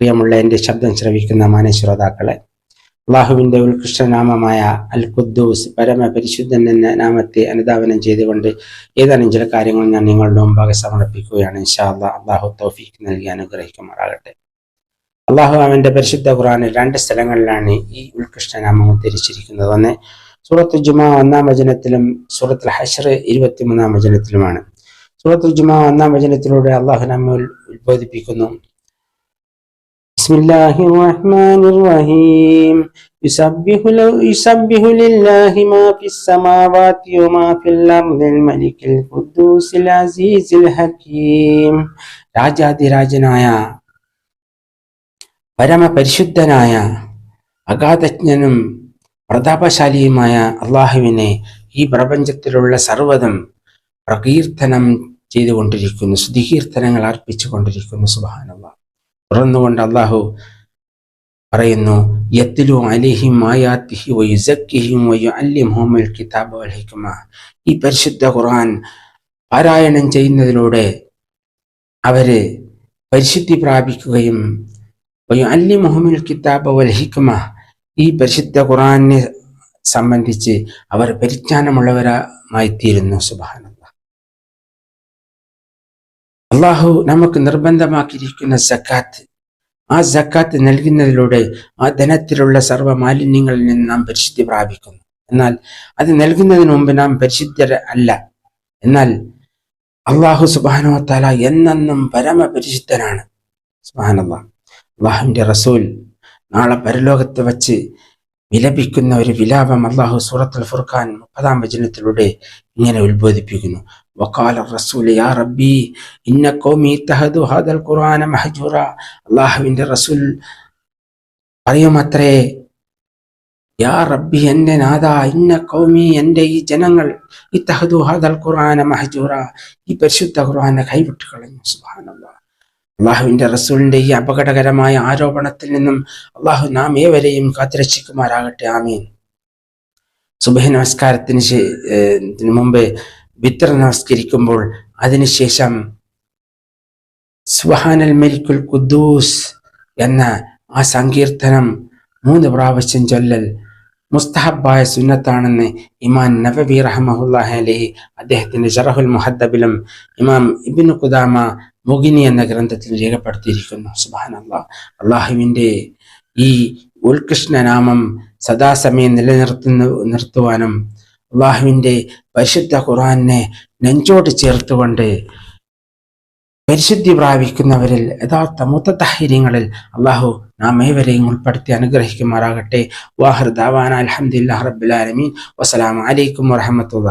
പ്രിയമുള്ള എന്റെ ശബ്ദം ശ്രവിക്കുന്ന മാനശ്രോതാക്കളെ അള്ളാഹുവിന്റെ ഉത്കൃഷ്ടനാമമായ അൽ ഖുദ്ദൂസ് പരമപരിശുദ്ധൻ എന്ന നാമത്തെ അനുധാവനം ചെയ്തുകൊണ്ട് ഏതാനും ചില കാര്യങ്ങൾ ഞാൻ നിങ്ങളുടെ മുമ്പാകെ സമർപ്പിക്കുകയാണ്. ഇൻഷാല്ല അള്ളാഹ് തൗഫീഖ് നൽകി അനുഗ്രഹിക്കുമാറാകട്ടെ. അള്ളാഹു അവന്റെ പരിശുദ്ധ ഖുറാനിൽ രണ്ട് സ്ഥലങ്ങളിലാണ് ഈ ഉത്കൃഷ്ടനാമം ഉദ്ധരിച്ചിരിക്കുന്നത്. ഒന്ന് സൂറത്ത് ജുമാ ഒന്നാം വചനത്തിലും സൂറത്തുൽ ഹഷർ ഇരുപത്തിമൂന്നാം വചനത്തിലുമാണ്. സൂറത്തുൽ ജുമാ ഒന്നാം വചനത്തിലൂടെ അള്ളാഹു നമ്മെ ഉൽ- ഉത്ബോധിപ്പിക്കുന്നു ബിസ്മില്ലാഹി റഹ്മാനിർ റഹീം يسبح له يسبح لله ما في السماوات وما في الأرض الملك القدوس العزيز الحكيم രാജാതിരാജനായ പരമപരിശുദ്ധനായ അഗാധജ്ഞനും പ്രതാപശാലിയുമായ അള്ളാഹുവിനെ ഈ പ്രപഞ്ചത്തിലുള്ള സർവ്വതും പ്രകീർത്തനം ചെയ്തുകൊണ്ടിരിക്കുന്നു സ്തുതികീർത്തനങ്ങൾ അർപ്പിച്ചുകൊണ്ടിരിക്കുന്നു സുബാനുള്ള തുറന്നുകൊണ്ട് അള്ളാഹു പറയുന്നു യത്തിലു അലിഹിം ആയാത്തിഹി കിതാബ ഈ പരിശുദ്ധ ഖുർആൻ പാരായണം ചെയ്യുന്നതിലൂടെ അവർ പരിശുദ്ധി പ്രാപിക്കുകയും വയുഅല്ലി അല്ലി കിതാബ വൽ ഹിക്മ ഈ പരിശുദ്ധ ഖുറാനെ സംബന്ധിച്ച് അവർ പരിജ്ഞാനമുള്ളവരായി തീരുന്നു സുബാനല്ല അള്ളാഹു നമുക്ക് നിർബന്ധമാക്കിയിരിക്കുന്ന സക്കാത്ത് ആ സക്കാത്ത് നൽകുന്നതിലൂടെ ആ ധനത്തിലുള്ള സർവ മാലിന്യങ്ങളിൽ നിന്ന് നാം പരിശുദ്ധി പ്രാപിക്കുന്നു. എന്നാൽ അത് നൽകുന്നതിന് മുമ്പ് നാം പരിശുദ്ധര അല്ല. എന്നാൽ അള്ളാഹു സുബാനോ താല എന്നെന്നും പരമപരിശുദ്ധനാണ്. സുബാനല്ലാ അള്ളാഹുവിന്റെ റസൂൽ നാളെ പരലോകത്ത് വച്ച് വിലപിക്കുന്ന ഒരു വിലാപം അള്ളാഹു സൂറത്തുൽ ഫുർഖാൻ മുപ്പതാം വചനത്തിലൂടെ ഇങ്ങനെ ഉത്ബോധിപ്പിക്കുന്നു. വക്കാല റസൂൽ യാ റബ്ബി ഇന്ന കോമി തഹദു ഹാദൽ ഖുർആന മഹജൂറ. അള്ളാഹുവിന്റെ റസൂൽ പറയുമത്രേ യാ റബ്ബി എന്റെ നാഥ ഇന്ന കൗമി എന്റെ ഈ ജനങ്ങൾ ഇത്തഹദു ഹാദൽ ഖുർആന മഹജൂറ. ഈ പരിശുദ്ധ ഖുർആനെ കൈവിട്ട് കളഞ്ഞു സുബാനല്ലാ അള്ളാഹുവിന്റെ റസൂലിന്റെ ഈ അപകടകരമായ ആരോപണത്തിൽ നിന്നും അള്ളാഹു നാം ഏവരെയും കാത്തിരക്ഷിക്കുമാരാകട്ടെ ആമീൻ. സുബഹ നമസ്കാരത്തിന് മുമ്പ് വിത്ര നമസ്കരിക്കുമ്പോൾ അതിനുശേഷം സുബഹാനൽ മെരിക്കുൽ ഖുദ്ദൂസ് എന്ന ആ സങ്കീർത്തനം മൂന്ന് പ്രാവശ്യം ചൊല്ലൽ മുസ്തഹബായ സുന്നത്താണെന്ന് ഇമാം നബബി റഹ്മഹുല്ലാഹി അലൈഹി അദ്ദേഹത്തിന്റെ ജറഹുൽ മുഹദ്ദബിലും ഇമാം ഇബിൻ ഖുദാമ മുഗിനി എന്ന ഗ്രന്ഥത്തിൽ രേഖപ്പെടുത്തിയിരിക്കുന്നു. സുബാൻ അള്ളാഹ് അള്ളാഹുവിന്റെ ഈ ഉൽകൃഷ്ണനാമം സദാസമയം നിലനിർത്തുന്ന നിർത്തുവാനും അള്ളാഹുവിന്റെ പരിശുദ്ധ ഖുറാനെ നെഞ്ചോട് ചേർത്തുകൊണ്ട് പരിശുദ്ധി പ്രാപിക്കുന്നവരിൽ യഥാർത്ഥ മുത്തഹിര്യങ്ങളിൽ അള്ളാഹു നാം ഏവരെയും ഉൾപ്പെടുത്തി അനുഗ്രഹിക്കുമാറാകട്ടെ. വാഹർ ദാവാന അലഹമുല്ലാ റബ്ബുലാലമീൻ വസ്സലാമലൈക്കും അലൈക്കും വറഹമത്തുള്ള